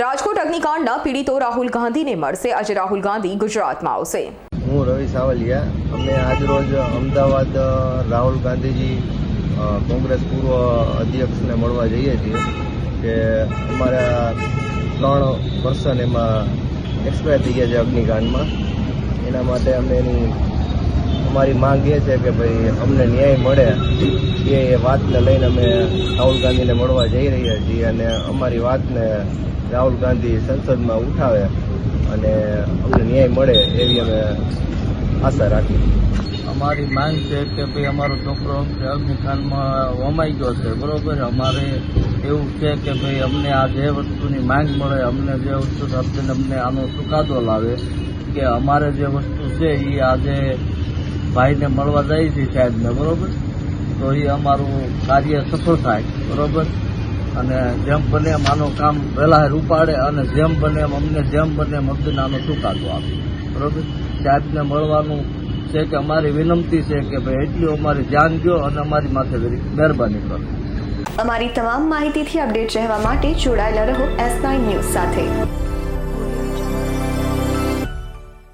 રાજકોટ અગ્નિકાંડના પીડિતો રાહુલ ગાંધીને મળશે. આજે રાહુલ ગાંધી ગુજરાતમાં આવશે. હું રવિ સાવલિયા. અમે આજરોજ અમદાવાદ રાહુલ ગાંધીજી કોંગ્રેસ પૂર્વ અધ્યક્ષને મળવા જઈએ છીએ કે અમારા ત્રણ પર્સન એમાં એક્સપાયર થઈ ગયા છે અગ્નિકાંડમાં. એના માટે અમે એની અમારી માંગ એ છે કે ભાઈ અમને ન્યાય મળે. એ વાતને લઈને અમે રાહુલ ગાંધીને મળવા જઈ રહ્યા છીએ અને અમારી વાતને રાહુલ ગાંધી સંસદમાં ઉઠાવે અને અમને ન્યાય મળે એવી અમે આશા રાખીએ અમારી માંગ છે કે ભાઈ અમારો છોકરો અગ્નિકાંડમાં વમાઈ ગયો છે, બરોબર? અમારે એવું છે કે ભાઈ અમને આ જે વસ્તુની માંગ મળે, અમને જે વસ્તુ આપીને અમને આનો ચુકાદો લાવે, કે અમારે જે વસ્તુ છે એ આજે ભાઈને મળવા જાય છે સાહેબને, બરોબર? તો એ અમારું કાર્ય સફળ થાય, બરોબર? અને જેમ બને એમ આનું કામ વહેલા ઉપાડે અને જેમ બને એમ અમને, જેમ બને એમ આનો ચુકાદો આપે, બરોબર? સાહેબને મળવાનું છે કે અમારી વિનંતી છે કે ભાઈ એટલી અમારી ધ્યાન ગયો અને અમારી માથે મહેરબાની કરો. અમારી તમામ માહિતીથી અપડેટ રહેવા માટે જોડાયેલા રહો એસ નાઇન ન્યૂઝ સાથે.